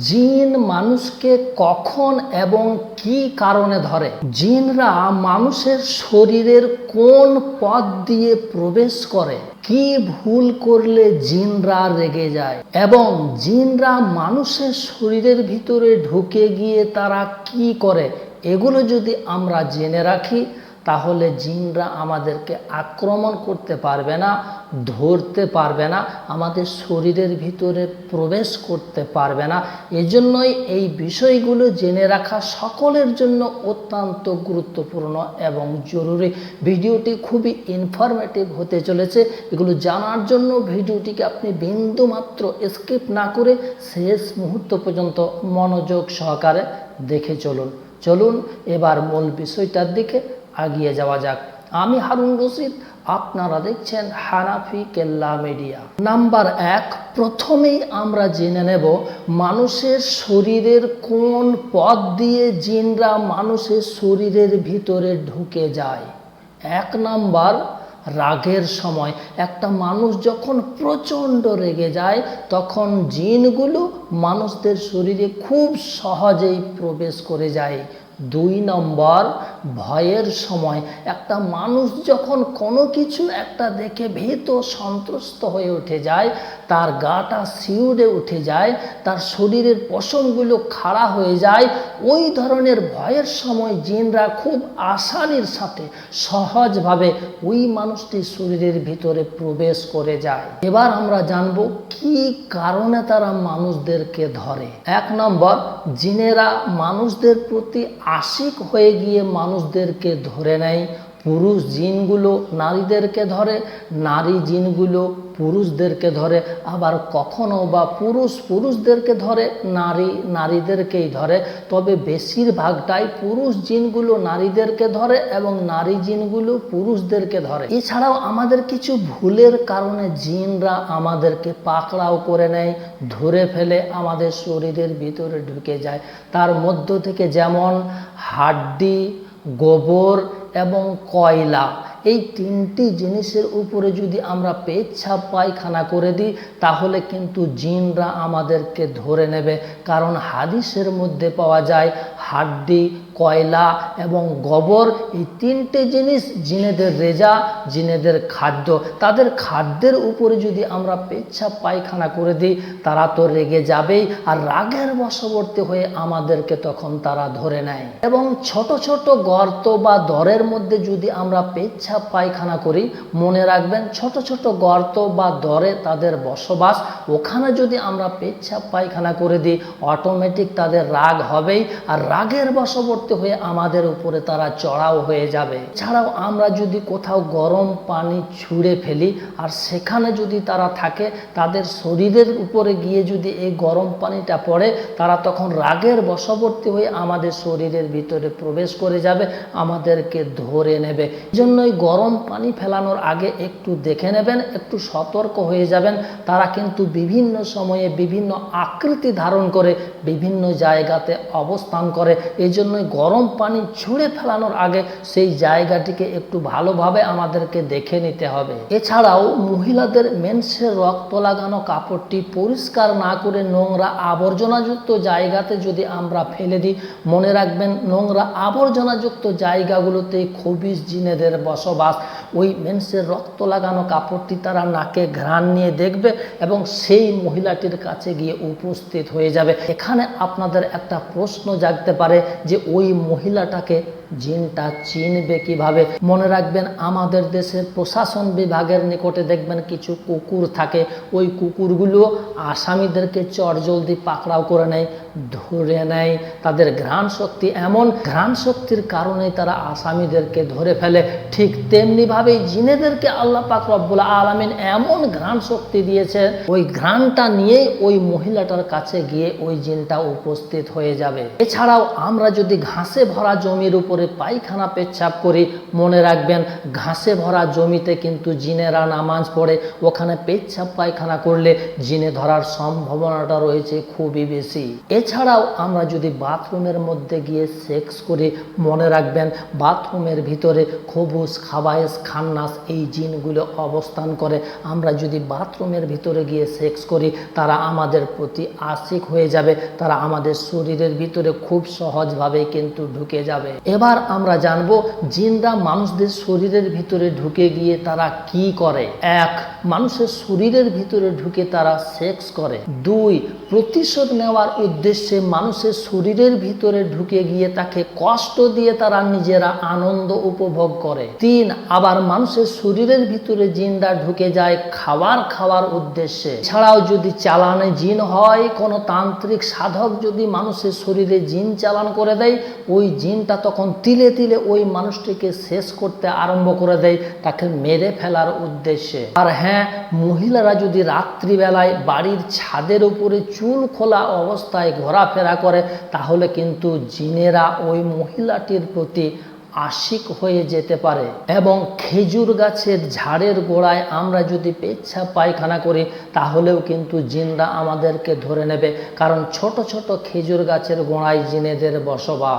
জিন মানুষকে কখন এবং কি কারণে ধরে? জিনরা মানুষের শরীরের কোন পথ দিয়ে প্রবেশ করে? কি ভুল করলে জিনরা রেগে যায়? এবং জিনরা মানুষের শরীরের ভিতরে ঢুকে গিয়ে তারা কি করে? এগুলো যদি আমরা জেনে রাখি তাহলে জিনরা আমাদেরকে আক্রমণ করতে পারবে না, ধরতে পারবে না, আমাদের শরীরের ভিতরে প্রবেশ করতে পারবে না। এজন্যই এই বিষয়গুলো জেনে রাখা সকলের জন্য অত্যন্ত গুরুত্বপূর্ণ এবং জরুরি। ভিডিওটি খুবই ইনফরমেটিভ হতে চলেছে। এগুলো জানার জন্য ভিডিওটিকে আপনি বিন্দুমাত্র স্কিপ না করে শেষ মুহূর্ত পর্যন্ত মনোযোগ সহকারে দেখে চলুন। চলুন এবার মূল বিষয়টার দিকে আগিয়ে যাওয়া যাক। আমি হারুন রশিদ, আপনারা দেখছেন হানাফি কেল্লা মিডিয়া। নাম্বার এক, প্রথমেই আমরা জেনে নেব মানুষের শরীরের কোন পথ দিয়ে জিনরা মানুষের শরীরের ভিতরে ঢুকে যায়। এক নাম্বার, রাগের সময়। একটা মানুষ যখন প্রচণ্ড রেগে যায়, তখন জিনগুলো মানুষদের শরীরে খুব সহজেই প্রবেশ করে যায়। দুই নম্বর ভয়ের সময় একটা মানুষ যখন কোনো কিছু একটা দেখে ভীত সন্ত্রস্ত হয়ে উঠে যায়, তার গাটা শিউরে উঠে যায়, তার শরীরের পশমগুলো খাড়া হয়ে যায়, ওই ধরনের ভয়ের সময় জিনরা খুব আসানির সাথে সহজভাবে ওই মানুষটির শরীরের ভিতরে প্রবেশ করে যায়। এবার আমরা জানব কি কারণে তারা মানুষদেরকে ধরে। এক নম্বর, জিনেরা মানুষদের প্রতি আশিক হয়ে গিয়ে মানুষদেরকে ধরে নেয়, পুরুষ জিনগুলো নারীদেরকে ধরে, নারী জিনগুলো পুরুষদেরকে ধরে, আবার কখনো বা পুরুষ পুরুষদেরকে ধরে, নারী নারীদেরকেই ধরে। তবে বেশিরভাগটাই পুরুষ জিনগুলো নারীদেরকে ধরে এবং নারী জিনগুলো পুরুষদেরকে ধরে। এছাড়াও আমাদের কিছু ভুলের কারণে জিনরা আমাদেরকে পাকড়াও করে নেয়, ধরে ফেলে আমাদের শরীরের ভিতরে ঢুকে যায়। তার মধ্য থেকে যেমন হাড্ডি গোবর এবং কয়লা। এই তিনটি জিনিসের উপরে যদি আমরা পেচ্ছা পায়খানা করে দিই, তাহলে কিন্তু জিনরা আমাদেরকে ধরে নেবে। কারণ হাদিসের মধ্যে পাওয়া যায়, হাড্ডি কয়লা এবং গোবর, এই তিনটে জিনিস জিনেদের রেজা, জিনেদের খাদ্য। তাদের খাদ্যের উপরে যদি আমরা পেচ্ছাপ পায়খানা করে দিই, তারা তো রেগে যাবেই। আর রাগের বশবর্তী হয়ে আমাদেরকে তখন তারা ধরে নেয়। এবং ছোট ছোট গর্ত বা দরের মধ্যে যদি আমরা পেচ্ছাপ পায়খানা করি, মনে রাখবেন ছোট ছোট গর্ত বা দরে তাদের বসবাস, ওখানে যদি আমরা পেচ্ছাপ পায়খানা করে দিই অটোমেটিক তাদের রাগ হবেই। আর রাগের বশবর্তী হয়ে আমাদের উপরে তারা চড়াও হয়ে যাবে। ছাড়াও আমরা যদি কোথাও গরম পানি ছুঁড়ে ফেলি, আর সেখানে যদি তারা থাকে, তাদের শরীরের উপরে গিয়ে যদি এই গরম পানিটা পড়ে, তারা তখন রাগের বশবর্তী হয়ে আমাদের শরীরের ভিতরে প্রবেশ করে যাবে, আমাদেরকে ধরে নেবে। জন্যই গরম পানি ফেলানোর আগে একটু দেখে নেবেন, একটু সতর্ক হয়ে যাবেন। তারা কিন্তু বিভিন্ন সময়ে বিভিন্ন আকৃতি ধারণ করে, বিভিন্ন জায়গাতে অবস্থান করে। এই জন্যই গরম পানি ছুঁড়ে ফেলানোর আগে সেই জায়গাটিকে একটু ভালোভাবে আমাদেরকে দেখে নিতে হবে। এছাড়াও মহিলাদের মেন্সের রক্ত লাগানো কাপড়টি পরিষ্কার না করে নোংরা আবর্জনাযুক্ত জায়গাতে যদি আমরা ফেলে দিই, মনে রাখবেন নোংরা আবর্জনাযুক্ত জায়গাগুলোতে খুবই জিনেদের বসবাস। ওই মেন্সের রক্ত লাগানো কাপড়টি তারা নাকে ঘ্রাণ নিয়ে দেখবে এবং সেই মহিলাটির কাছে গিয়ে উপস্থিত হয়ে যাবে। এখানে আপনাদের একটা প্রশ্ন জাগতে পারে যে ওই মহিলাটাকে জিনটা চিনবে কীভাবে? মনে রাখবেন, আমাদের দেশের প্রশাসন বিভাগের নিকটে দেখবেন কিছু কুকুর থাকে। ওই কুকুরগুলো আসামিদেরকে চটজলদি পাকড়াও করে নেয়, ধরে নেয়। তাদের ঘ্রাণ শক্তি এমন ঘ্রাণ শক্তির কারণেই তারা আসামিদেরকে ধরে ফেলে। ঠিক তেমনিভাবেই জিনেদেরকে আল্লাহ পাক রব্বুল আলমিন এমন ঘ্রাণ শক্তি দিয়েছে ওই ঘ্রাণটা নিয়েই ওই মহিলাটার কাছে গিয়ে ওই জিনটা উপস্থিত হয়ে যাবে। এছাড়াও আমরা যদি ঘাসে ভরা জমির উপরে উপরে পায়খানা পেচ্ছাপ করি মনে রাখবেন, ঘাসে ভরা জমিতে কিন্তু জিনেরা নামাজ পড়ে, ওখানে পেচ্ছাপ পায়খানা করলে জিনে ধরার সম্ভাবনাটা রয়েছে খুবই বেশি। এছাড়াও আমরা যদি বাথরুমের মধ্যে গিয়ে সেক্স করি মনে রাখবেন, বাথরুমের ভিতরে খবুস, খাবায়েস, খান্নাস এই জিনগুলো অবস্থান করে। আমরা যদি বাথরুমের ভিতরে গিয়ে সেক্স করি, তারা আমাদের প্রতি আশিক হয়ে যাবে, তারা আমাদের শরীরের ভিতরে খুব সহজভাবে কিন্তু ঢুকে যাবে। এবার আমরা জানব জিন্দা মানুষদের শরীরের ভিতরে ঢুকে গিয়ে তারা কি করে। এক, মানুষের শরীরের ভিতরে ঢুকে তারা সেক্স করে। দুই প্রতিশোধ নেওয়ার উদ্দেশ্যে মানুষের শরীরের ভিতরে ঢুকে গিয়ে তাকে কষ্ট দিয়ে তারা নিজেরা আনন্দ উপভোগ করে। তিন, আবার মানুষের শরীরের ভিতরে জিনরা ঢুকে যায় খাবার খাওয়ার উদ্দেশ্যে। ছাড়াও যদি চালানে জিন হয়, কোনো তান্ত্রিক সাধক যদি মানুষের শরীরে জিন চালান করে দেয়, ওই জিনটা তখন তিলে তিলে ওই মানুষটিকে শেষ করতে আরম্ভ করে দেয়, তাকে মেরে ফেলার উদ্দেশ্যে। আর হ্যাঁ মহিলারা যদি রাত্রিবেলায় বাড়ির ছাদের উপরে চুল খোলা অবস্থায় ঘোরাফেরা করে, তাহলে কিন্তু জিনেরা ওই মহিলাটির প্রতি আশিক হয়ে যেতে পারে। এবং খেজুর গাছের ঝাড়ের গোড়ায় আমরা যদি পেচ্ছা পায়খানা করি, তাহলেও কিন্তু জিনরা আমাদেরকে ধরে নেবে। কারণ ছোট ছোট খেজুর গাছের গোড়ায় জিনেদের বসবাস।